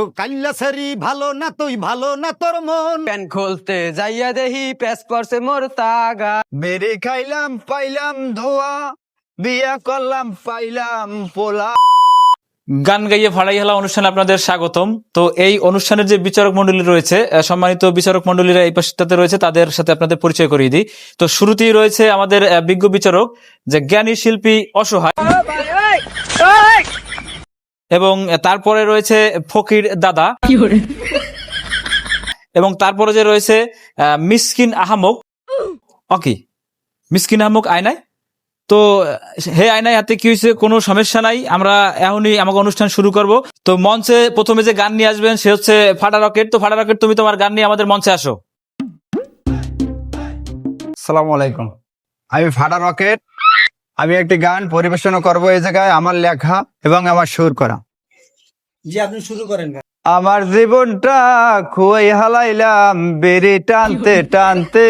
ও কাল্লা সারি ভালো না তুই ভালো না তোর মন। প্যান খুলতে যাইয়া দেহি প্যাস মোর তাগা। মেরে খাইলাম পাইলাম ধোয়া বিয়া করলাম পাইলাম পোলা। গান গাইয়ে ভাড়াই হেলা অনুষ্ঠানে আপনাদের স্বাগতম। তো এই অনুষ্ঠানের যে বিচারক মন্ডলী রয়েছে আহ, সম্মানিত বিচারক মন্ডলীরা এই পাশটাতে রয়েছে তাদের সাথে আপনাদের পরিচয় করিয়ে দিই। তো শুরুতেই রয়েছে আমাদের আহ, বিজ্ঞ বিচারক যে জ্ঞানী শিল্পী অসহায়। এবং তারপরে রয়েছে ফকির দাদা। এবং তারপরে যে রয়েছে মিসকিন আহামক। অকি মিসকিন আহমক আয়নায়? তো হে আয়নায় হাতে কি হয়েছে? কোনো সমস্যা নাই। আমরা এখনই আমাকে অনুষ্ঠান শুরু করব। তো মঞ্চে প্রথমে যে গান নিয়ে আসবেন সে হচ্ছে ফাটা রকেট। তো ফাটা রকেট তুমি তোমার গান নিয়ে আমাদের মঞ্চে আসো। সালামু আলাইকুম। আমি ফাটা রকেট আমি একটি গান পরিবেশন করব এই জায়গায় আমার লেখা এবং আমার সুর করা। জি আপনি শুরু করেন আমার জীবনটা খুয়াই হালাইলাম বেড়ে টানতে টানতে।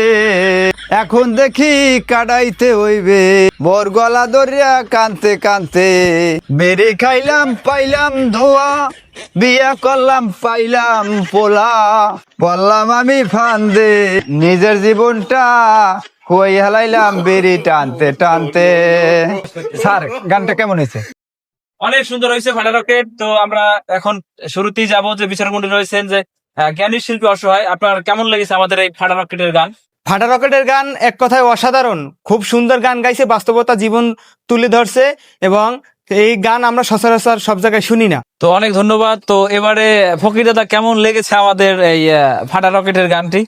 এখন দেখি কাটাইতে হইবে বর গলা দরিয়া কানতে কানতে। বেড়ে খাইলাম পাইলাম ধোয়া বিয়া করলাম পাইলাম পোলা। বললাম আমি ফান্দে নিজের জীবনটা খুয়াই হালাইলাম বেড়ে টানতে টানতে। স্যার গানটা কেমন হয়েছে? অনেক সুন্দর হয়েছে ফাটা রকেট। তো আমরা এখন শুরুতেই যাব যে বিচারক মন্ডলী রয়েছেন যে জ্ঞানী শিল্পী অসহায় আপনার কেমন লেগেছে আমাদের এই ফাটা রকেটের গান? ফাটা রকেটের গান এক কথায় অসাধারণ। খুব সুন্দর গান গাইছে বাস্তবতা জীবন তুলে ধরছে এবং এই গান আমরা সচরাচর সব জায়গায় শুনি না। তো অনেক ধন্যবাদ। তো এবারে ফকির দাদা কেমন লেগেছে আমাদের এই ফাটা রকেটের গানটি?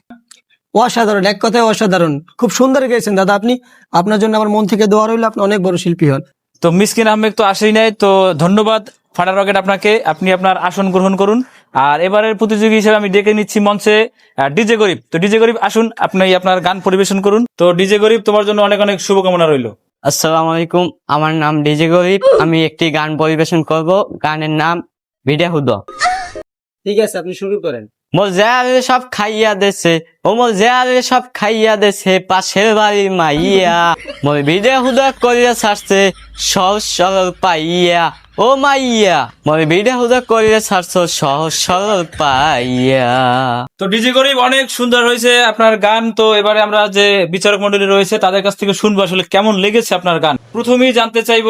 অসাধারণ এক কথায় অসাধারণ। খুব সুন্দর গেয়েছেন দাদা আপনি। আপনার জন্য আমার মন থেকে দোয়া রইল আপনি অনেক বড় শিল্পী হন। তো মিসকিন আহমেদ তো আসেই নাই তো ধন্যবাদ ফাটা রকেট আপনাকে। আপনি আপনার আসন গ্রহণ করুন। আর এবারের প্রতিযোগী হিসেবে আমি ডেকে নিচ্ছি মঞ্চে ডিজে গরিব। তো ডিজে গরিব আসুন আপনি আপনার গান পরিবেশন করুন। তো ডিজে গরিব তোমার জন্য অনেক অনেক শুভকামনা রইল। আসসালামু আলাইকুম আমার নাম ডিজে গরিব। আমি একটি গান পরিবেশন করব। গানের নাম ভিডে হুদ। ঠিক আছে আপনি শুরু করেন। মোর জেয়ারে সব খাইয়া দেছে, ও মোর জেয়ারে সব খাইয়া দেছে, পাশের বাড়ির মাইয়া। মোর ভিডে হুদ করিয়া ছাড়ছে, সহজ সরল পাইয়া। ও মাইয়া, মোর ভিডে হুদ করিয়া ছাড়ছ, সহজ সরল পাইয়া। তো ডিজে গরিব অনেক সুন্দর হয়েছে আপনার গান। তো এবারে আমরা যে বিচারক মন্ডলী রয়েছে, তাদের কাছ থেকে শুনব আসলে কেমন লেগেছে আপনার গান। প্রথমেই জানতে চাইব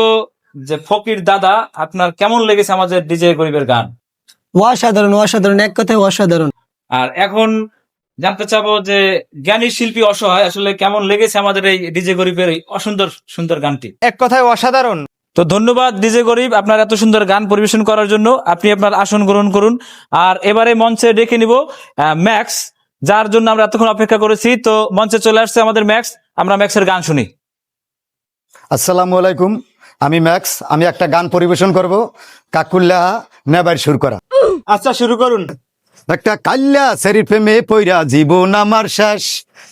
যে ফকির দাদা, আপনার কেমন লেগেছে আমাদের ডিজে গরিবের গান? অসাধারণ অসাধারণ এক কথায় অসাধারণ। আর এখন জানতে চাবো যে জ্ঞানী শিল্পী অসহায় আসলে কেমন লেগেছে আমাদের এই ডিজে গরিবের এই অসুন্দর সুন্দর গানটি? এক কথায় অসাধারণ। তো ধন্যবাদ ডিজে গরিব আপনার এত সুন্দর গান পরিবেশন করার জন্য। আপনি আপনার আসন গ্রহণ করুন। আর এবারে মঞ্চে ডেকে নিব আহ, ম্যাক্স যার জন্য আমরা এতক্ষণ অপেক্ষা করেছি। তো মঞ্চে চলে আসছে আমাদের ম্যাক্স। আমরা ম্যাক্সের গান শুনি। আসসালামু আলাইকুম। আমি ম্যাক্স আমি একটা গান পরিবেশন করব। কাকুল্লা নেবার সুর করা। আচ্ছা শুরু করুন। একটা কাল্লা সেরির প্রেমে পইরা জীবন আমার শেষ।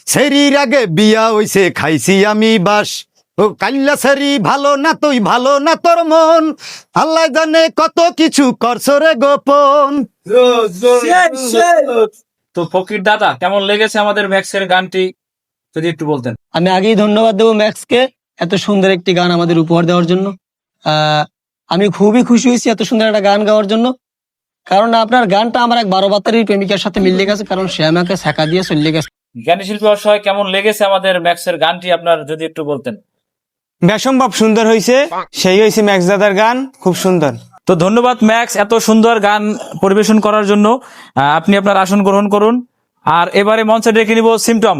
সেরির আগে বিয়া হইছে খাইছি আমি বাস। ও কাল্লা সেরি ভালো না তুই ভালো না তোর মন। আল্লাহ জানে কত কিছু করছ রে গোপন। তো ফকির দাদা কেমন লেগেছে আমাদের ম্যাক্সের গানটি? যদি একটু বলতেন। আমি আগেই ধন্যবাদ দেবো ম্যাক্সকে এত সুন্দর একটি গান আমাদের উপহার দেওয়ার জন্য। আহ, আমি খুবই খুশি হয়েছি এত সুন্দর একটা গান গাওয়ার জন্য। কারণ আপনার গানটা আমার এক বারো বাতারির প্রেমিকার সাথে মিলে গেছে কারণ সে আমাকে শেখা দিয়ে চলে গেছে। জ্ঞানী শিল্পী অসহায় কেমন লেগেছে আমাদের ম্যাক্সের গানটি? আপনার যদি একটু বলতেন। ব্যাসম্ভব সুন্দর হয়েছে সেই হয়েছে ম্যাক্স দাদার গান খুব সুন্দর। তো ধন্যবাদ ম্যাক্স এত সুন্দর গান পরিবেশন করার জন্য। আপনি আপনার আসন গ্রহণ করুন। আর এবারে মঞ্চে ডেকে নিব সিমটম।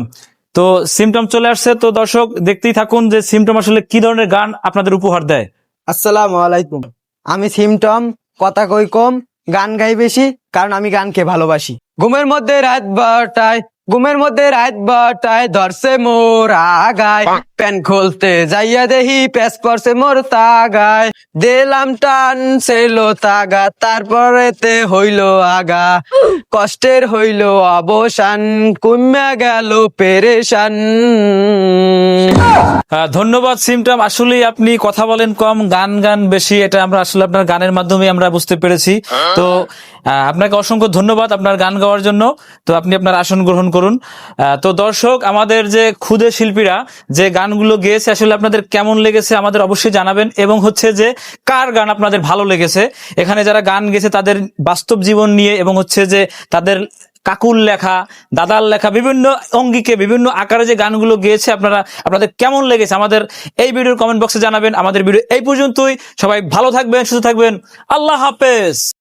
তো সিমটম চলে আসছে তো দর্শক দেখতেই থাকুন যে সিমটম আসলে কি ধরনের গান আপনাদের উপহার দেয়। আসসালামু আলাইকুম। আমি সিমটম কথা কই কম গান গাই বেশি কারণ আমি গানকে ভালোবাসি। ঘুমের মধ্যে রাত বারোটায় ঘুমের মধ্যে রাত বারোটায় ধরছে মোর আগায়। প্যান খুলতে যাইয়া দেহি প্যাস পড়ছে মোর তাগায়। দিলাম টান সেলো তাগা তারপরে তে হইল আগা। কষ্টের হইল অবসান কমে গেল পেরেশান। ধন্যবাদ সিমটাম। আসলে আপনি কথা বলেন কম, গান গান বেশি, এটা আমরা আসলে আপনার গানের মাধ্যমে আমরা বুঝতে পেরেছি। তো আপনাকে অসংখ্য ধন্যবাদ আপনার গান গাওয়ার জন্য। তো আপনি আপনার আসন গ্রহণ করুন। তো দর্শক, আমাদের যে ক্ষুদে শিল্পীরা যে গানগুলো গেয়েছে, আসলে আপনাদের কেমন লেগেছে আমাদের অবশ্যই জানাবেন। এবং হচ্ছে যে, কার গান আপনাদের ভালো লেগেছে? এখানে যারা গান গেছে তাদের বাস্তব জীবন নিয়ে এবং হচ্ছে যে তাদের কাকুর লেখা, দাদার লেখা, বিভিন্ন অঙ্গিকে, বিভিন্ন আকারে যে গানগুলো গেয়েছে, আপনারা, আপনাদের কেমন লেগেছে আমাদের এই ভিডিওর কমেন্ট বক্সে জানাবেন। আমাদের ভিডিও এই পর্যন্তই। সবাই ভালো থাকবেন, সুস্থ থাকবেন। আল্লাহ হাফেজ।